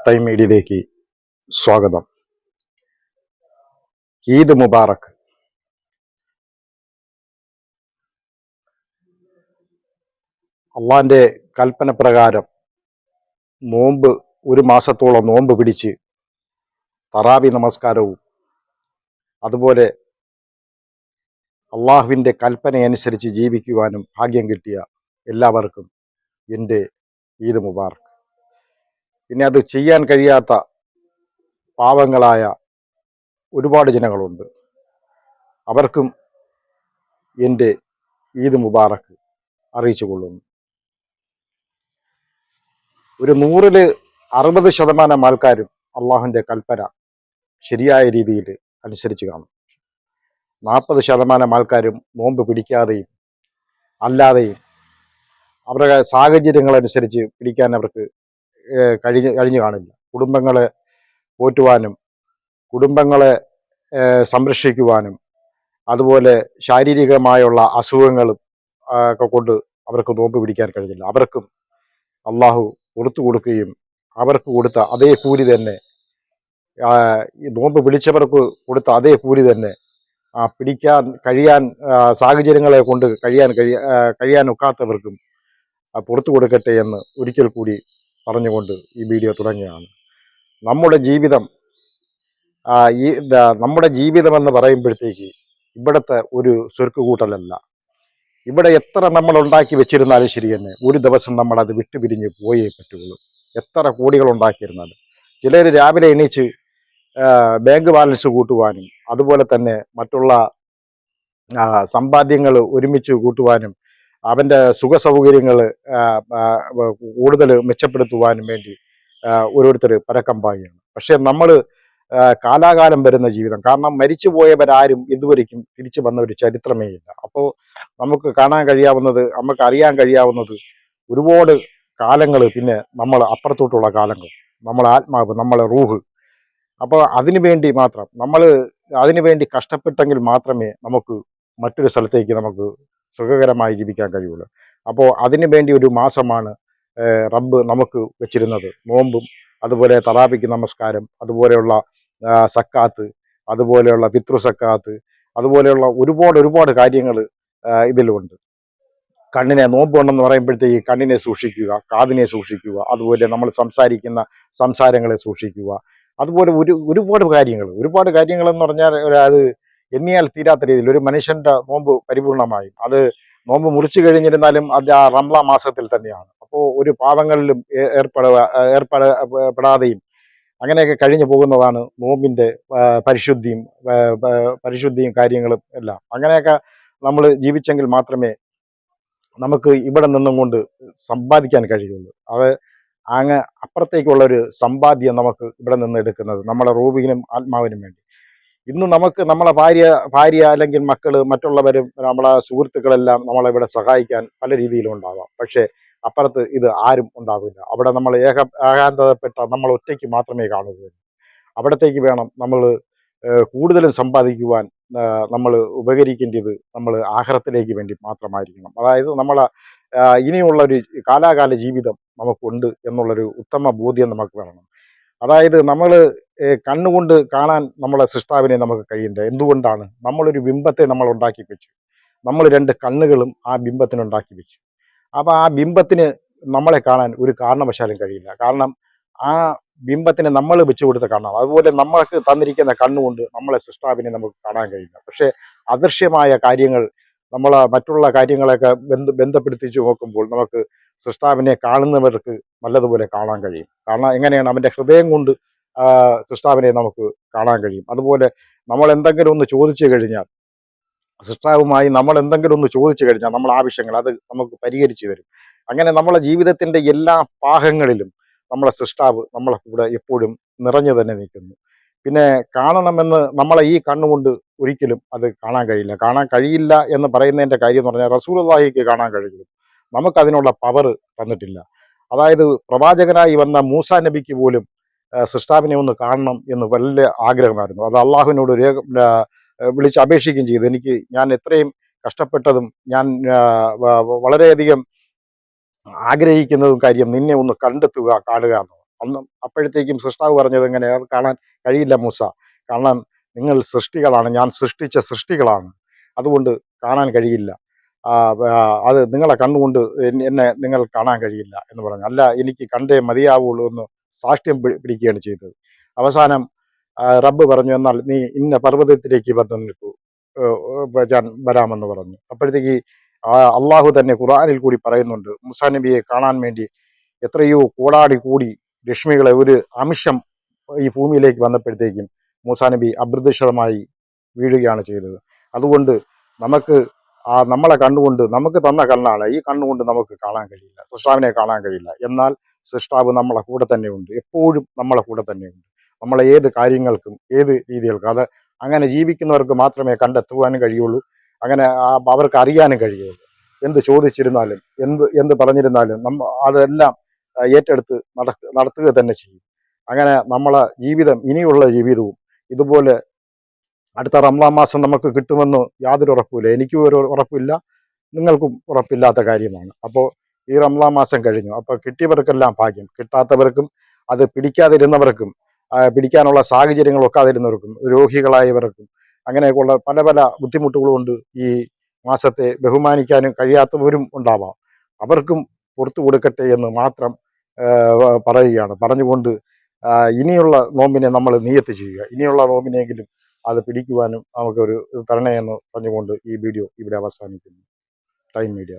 Time മീഡിയയിലേക്ക് സ്വാഗതം. ഈദ് മുബാറക്. അള്ളാന്റെ കൽപ്പന പ്രകാരം നോമ്പ് ഒരു മാസത്തോളം നോമ്പ് പിടിച്ച് തറാവി നമസ്കാരവും അതുപോലെ അള്ളാഹുവിന്റെ കൽപ്പനയനുസരിച്ച് ജീവിക്കുവാനും ഭാഗ്യം കിട്ടിയ എല്ലാവർക്കും എന്റെ ഈദ് മുബാറക്. പിന്നെ അത് ചെയ്യാൻ കഴിയാത്ത പാവങ്ങളായ ഒരുപാട് ജനങ്ങളുണ്ട്. അവർക്കും എന്റെ ഈദ് മുബാറക്ക് അറിയിച്ചു കൊള്ളുന്നു. ഒരു നൂറിൽ അറുപത് ശതമാനം ആൾക്കാരും അള്ളാഹുവിന്റെ കൽപ്പന ശരിയായ രീതിയിൽ അനുസരിച്ച് കാണും. നാൽപ്പത് ശതമാനം ആൾക്കാരും നോമ്പ് പിടിക്കാതെയും അല്ലാതെയും അവരുടെ സാഹചര്യങ്ങളനുസരിച്ച് പിടിക്കാൻ അവർക്ക് കഴിഞ്ഞ് കഴിഞ്ഞു കാണില്ല. കുടുംബങ്ങളെ പോറ്റുവാനും കുടുംബങ്ങളെ സംരക്ഷിക്കുവാനും അതുപോലെ ശാരീരികമായുള്ള അസുഖങ്ങളും ഒക്കെ കൊണ്ട് അവർക്ക് നോമ്പ് പിടിക്കാൻ കഴിഞ്ഞില്ല. അവർക്കും അള്ളാഹു കൊടുത്തു കൊടുക്കുകയും അവർക്ക് കൊടുത്ത അതേ കൂലി തന്നെ ഈ നോമ്പ് പിടിച്ചവർക്ക് കൊടുത്ത അതേ കൂലി തന്നെ ആ, പിടിക്കാൻ കഴിയാൻ സാഹചര്യങ്ങളെ കൊണ്ട് കഴിയാൻ കഴിയാൻ ഒക്കാത്തവർക്കും പുറത്തു കൊടുക്കട്ടെ എന്ന് ഒരിക്കൽ കൂടി പറഞ്ഞുകൊണ്ട് ഈ വീഡിയോ തുടങ്ങിയാണ് നമ്മുടെ ജീവിതം ഈ നമ്മുടെ ജീവിതമെന്ന് പറയുമ്പോഴത്തേക്ക് ഇവിടുത്തെ ഒരു സ്വരുക്കുകൂട്ടലല്ല. ഇവിടെ എത്ര നമ്മൾ ഉണ്ടാക്കി വെച്ചിരുന്നാലും ശരി തന്നെ ഒരു ദിവസം നമ്മളത് വിട്ടുപിരിഞ്ഞ് പോയേ പറ്റുള്ളൂ. എത്ര കോടികൾ ഉണ്ടാക്കിയിരുന്നാലും. ചിലർ രാവിലെ എണീച്ച് ബാങ്ക് ബാലൻസ് കൂട്ടുവാനും അതുപോലെ തന്നെ മറ്റുള്ള സമ്പാദ്യങ്ങൾ ഒരുമിച്ച് കൂട്ടുവാനും അവന്റെ സുഖ സൗകര്യങ്ങൾ കൂടുതൽ മെച്ചപ്പെടുത്തുവാനും വേണ്ടി ഓരോരുത്തർ പരക്കമ്പായാണ് പക്ഷേ നമ്മൾ കാലാകാലം വരുന്ന ജീവിതം കാരണം മരിച്ചു പോയവരാരും ഇതുവരെയ്ക്കും തിരിച്ചു വന്ന ഒരു ചരിത്രമേ ഇല്ല. അപ്പോൾ നമുക്ക് കാണാൻ കഴിയാവുന്നത് നമുക്ക് അറിയാൻ കഴിയാവുന്നത് ഒരുപാട് കാലങ്ങൾ പിന്നെ നമ്മൾ അപ്പുറത്തോട്ടുള്ള കാലങ്ങൾ നമ്മൾ ആത്മാവ് നമ്മളെ റൂഹ്. അപ്പോൾ അതിനു വേണ്ടി മാത്രം നമ്മൾ അതിനു വേണ്ടി കഷ്ടപ്പെട്ടെങ്കിൽ മാത്രമേ നമുക്ക് മറ്റൊരു സ്ഥലത്തേക്ക് നമുക്ക് സുഖകരമായി ജീവിക്കാൻ കഴിയുള്ളൂ. അപ്പോൾ അതിനു വേണ്ടി ഒരു മാസമാണ് റബ്ബ് നമുക്ക് വെച്ചിരുന്നത്. നോമ്പും അതുപോലെ തറാബിക്ക് നമസ്കാരം അതുപോലെയുള്ള സക്കാത്ത് അതുപോലെയുള്ള പിതൃ സക്കാത്ത് അതുപോലെയുള്ള ഒരുപാട് ഒരുപാട് കാര്യങ്ങൾ ഇതിലുണ്ട്. കണ്ണിനെ നോമ്പ് നോമ്പുണ്ടെന്ന് പറയുമ്പോഴത്തേക്ക് കണ്ണിനെ സൂക്ഷിക്കുക കാതിനെ സൂക്ഷിക്കുക അതുപോലെ നമ്മൾ സംസാരിക്കുന്ന സംസാരങ്ങളെ സൂക്ഷിക്കുക. അതുപോലെ ഒരു ഒരുപാട് കാര്യങ്ങൾ. ഒരുപാട് കാര്യങ്ങളെന്ന് പറഞ്ഞാൽ അത് എണ്ണിയാൽ തീരാത്ത രീതിയിൽ ഒരു മനുഷ്യന്റെ നോമ്പ് പരിപൂർണമായി. അത് നോമ്പ് മുറിച്ചു കഴിഞ്ഞിരുന്നാലും അത് ആ റംല മാസത്തിൽ തന്നെയാണ്. അപ്പോൾ ഒരു പാവങ്ങളിലും ഏർപ്പെടുക ഏർപ്പെടപ്പെടാതെയും അങ്ങനെയൊക്കെ കഴിഞ്ഞു പോകുന്നതാണ് നോമ്പിന്റെ പരിശുദ്ധിയും പരിശുദ്ധിയും കാര്യങ്ങളും എല്ലാം. അങ്ങനെയൊക്കെ നമ്മൾ ജീവിച്ചെങ്കിൽ മാത്രമേ നമുക്ക് ഇവിടെ നിന്നും കൊണ്ട് സമ്പാദിക്കാൻ കഴിയുള്ളൂ. അത് അങ്ങ് അപ്പുറത്തേക്കുള്ള ഒരു സമ്പാദ്യം നമുക്ക് ഇവിടെ നിന്ന് എടുക്കുന്നത് നമ്മുടെ റൂബിനും ആത്മാവിനും വേണ്ടി. ഇന്ന് നമുക്ക് നമ്മളെ ഭാര്യ ഭാര്യ അല്ലെങ്കിൽ മക്കൾ മറ്റുള്ളവരും നമ്മളെ സുഹൃത്തുക്കളെല്ലാം നമ്മളെ ഇവിടെ സഹായിക്കാൻ പല രീതിയിലും ഉണ്ടാവാം. പക്ഷേ അപ്പുറത്ത് ഇത് ആരും ഉണ്ടാവില്ല. അവിടെ നമ്മൾ ഏക ഏകാന്തപ്പെട്ട നമ്മൾ ഒറ്റയ്ക്ക് മാത്രമേ കാണുകയുള്ളൂ. അവിടത്തേക്ക് വേണം നമ്മൾ കൂടുതലും സമ്പാദിക്കുവാൻ നമ്മൾ ഉപകരിക്കേണ്ടത് നമ്മൾ ആഹാരത്തിലേക്ക് വേണ്ടി മാത്രമായിരിക്കണം. അതായത് നമ്മൾ ഇനിയുള്ള ഒരു കാലാകാല ജീവിതം നമുക്കുണ്ട് എന്നുള്ളൊരു ഉത്തമ ബോധ്യം നമുക്ക് വേണം. അതായത് നമ്മൾ കണ്ണുകൊണ്ട് കാണാൻ നമ്മളെ സൃഷ്ടാവിനെ നമുക്ക് കഴിയണ്ടേ എന്തുകൊണ്ടാണ്? നമ്മളൊരു ബിംബത്തെ നമ്മൾ ഉണ്ടാക്കി വെച്ചു. നമ്മൾ രണ്ട് കണ്ണുകളും ആ ബിംബത്തിന് ഉണ്ടാക്കി വെച്ചു. അപ്പോൾ ആ ബിംബത്തിന് നമ്മളെ കാണാൻ ഒരു കാരണവശാലും കഴിയില്ല. കാരണം ആ ബിംബത്തിന് നമ്മൾ വെച്ചു കൊടുത്ത കാണാം അതുപോലെ നമ്മൾക്ക് തന്നിരിക്കുന്ന കണ്ണുകൊണ്ട് നമ്മളെ സൃഷ്ടാവിനെ നമുക്ക് കാണാൻ കഴിയില്ല. പക്ഷേ അദൃശ്യമായ കാര്യങ്ങൾ നമ്മൾ മറ്റുള്ള കാര്യങ്ങളെയൊക്കെ ബന്ധ ബന്ധപ്പെടുത്തിച്ച് നോക്കുമ്പോൾ നമുക്ക് സൃഷ്ടാവിനെ കാണുന്നവർക്ക് നല്ലതുപോലെ കാണാൻ കഴിയും. കാരണം എങ്ങനെയാണ്? അവന്റെ ഹൃദയം കൊണ്ട് ആ, സൃഷ്ടാവിനെ നമുക്ക് കാണാൻ കഴിയും. അതുപോലെ നമ്മൾ എന്തെങ്കിലും ഒന്ന് ചോദിച്ചു കഴിഞ്ഞാൽ സൃഷ്ടാവുമായി നമ്മൾ എന്തെങ്കിലും ഒന്ന് ചോദിച്ചു കഴിഞ്ഞാൽ നമ്മൾ ആവശ്യങ്ങൾ അത് നമുക്ക് പരിഹരിച്ചു വരും അങ്ങനെ നമ്മളെ ജീവിതത്തിന്റെ എല്ലാ പാകങ്ങളിലും നമ്മളെ സൃഷ്ടാവ് നമ്മളെ കൂടെ എപ്പോഴും നിറഞ്ഞു തന്നെ നിൽക്കുന്നു. പിന്നെ കാണണമെന്ന് നമ്മളെ ഈ കണ്ണുകൊണ്ട് ഒരിക്കലും അത് കാണാൻ കഴിയില്ല. കാണാൻ കഴിയില്ല എന്ന് പറയുന്നതിന്റെ കാര്യം എന്ന് പറഞ്ഞാൽ റസൂലുള്ളാഹിക്ക് കാണാൻ കഴിയും നമുക്കതിനുള്ള പവർ തന്നിട്ടില്ല. അതായത് പ്രവാചകനായി വന്ന മൂസ നബിക്ക് പോലും സൃഷ്ടാവിനെ ഒന്ന് കാണണം എന്ന് വലിയ ആഗ്രഹമായിരുന്നു. അത് അള്ളാഹുവിനോട് രേഖ വിളിച്ച് അപേക്ഷിക്കുകയും ചെയ്തു. എനിക്ക് ഞാൻ എത്രയും കഷ്ടപ്പെട്ടതും ഞാൻ വളരെയധികം ആഗ്രഹിക്കുന്നതും കാര്യം നിന്നെ ഒന്ന് കണ്ടെത്തുക കാണുക എന്നത് അന്ന് അപ്പോഴത്തേക്കും സൃഷ്ടാവ് പറഞ്ഞത് എങ്ങനെ? അത് കാണാൻ കഴിയില്ല മൂസ. കാരണം നിങ്ങൾ സൃഷ്ടികളാണ്. ഞാൻ സൃഷ്ടിച്ച സൃഷ്ടികളാണ്. അതുകൊണ്ട് കാണാൻ കഴിയില്ല. അത് നിങ്ങളെ കണ്ണുകൊണ്ട് എന്നെ നിങ്ങൾ കാണാൻ കഴിയില്ല എന്ന് പറഞ്ഞു. അല്ല എനിക്ക് കണ്ടേ മതിയാവുള്ളൂ എന്ന് സാക്ഷ്യം പിടിക്കുകയാണ് ചെയ്തത്. അവസാനം റബ്ബ് പറഞ്ഞു എന്നാൽ നീ ഇന്ന പർവതത്തിലേക്ക് വന്ന് നിൽക്കൂ. ഞാൻ വരാമെന്ന് പറഞ്ഞു. അപ്പോഴത്തേക്ക് അള്ളാഹു തന്നെ ഖുറാനിൽ കൂടി പറയുന്നുണ്ട് മുസാ നബിയെ കാണാൻ വേണ്ടി എത്രയോ കോടാടി കൂടി രശ്മികളെ ഒരു അംശം ഈ ഭൂമിയിലേക്ക് വന്നപ്പോഴത്തേക്കും മൂസാ നബി അപ്രതീക്ഷിതമായി വീഴുകയാണ് ചെയ്തത്. അതുകൊണ്ട് നമുക്ക് ആ നമ്മളെ കണ്ണുകൊണ്ട് നമുക്ക് തന്ന കണ്ണാണ്. ഈ കണ്ണുകൊണ്ട് നമുക്ക് കാണാൻ കഴിയില്ല. സുസ്ലാമിനെ കാണാൻ കഴിയില്ല. എന്നാൽ സൃഷ്ടാവ് നമ്മളെ കൂടെ തന്നെയുണ്ട് എപ്പോഴും നമ്മളെ കൂടെ തന്നെയുണ്ട് നമ്മളെ ഏത് കാര്യങ്ങൾക്കും ഏത് രീതികൾക്കും അത് അങ്ങനെ ജീവിക്കുന്നവർക്ക് മാത്രമേ കണ്ടെത്തുവാനും കഴിയുള്ളൂ. അങ്ങനെ അവർക്ക് അറിയാനും കഴിയുള്ളൂ. എന്ത് ചോദിച്ചിരുന്നാലും എന്ത് എന്ത് പറഞ്ഞിരുന്നാലും നമ്മ അതെല്ലാം ഏറ്റെടുത്ത് നടത്തുക തന്നെ ചെയ്യും. അങ്ങനെ നമ്മളെ ജീവിതം ഇനിയുള്ള ജീവിതവും ഇതുപോലെ അടുത്ത റംസാൻ മാസം നമുക്ക് കിട്ടുമെന്ന് യാതൊരു ഉറപ്പുമില്ല. എനിക്കും ഒരു ഉറപ്പില്ല. നിങ്ങൾക്കും ഉറപ്പില്ലാത്ത കാര്യമാണ്. അപ്പോൾ ഈ റംസാൻ മാസം കഴിഞ്ഞു. അപ്പോൾ കിട്ടിയവർക്കെല്ലാം ഭാഗ്യം. കിട്ടാത്തവർക്കും അത് പിടിക്കാതിരുന്നവർക്കും പിടിക്കാനുള്ള സാഹചര്യങ്ങൾ ഒക്കാതിരുന്നവർക്കും രോഗികളായവർക്കും അങ്ങനെയൊക്കെയുള്ള പല പല ബുദ്ധിമുട്ടുകളും കൊണ്ട് ഈ മാസത്തെ ബഹുമാനിക്കാനും കഴിയാത്തവരും ഉണ്ടാവാം. അവർക്കും പുറത്തു കൊടുക്കട്ടെ എന്ന് മാത്രം പറയുകയാണ്. പറഞ്ഞുകൊണ്ട് ഇനിയുള്ള നോമ്പിനെ നമ്മൾ നീയത്ത് ചെയ്യുക. ഇനിയുള്ള നോമ്പിനെങ്കിലും അത് പിടിക്കുവാനും നമുക്കൊരു തരണയെന്ന് പറഞ്ഞുകൊണ്ട് ഈ വീഡിയോ ഇവിടെ അവസാനിക്കുന്നു. Time media.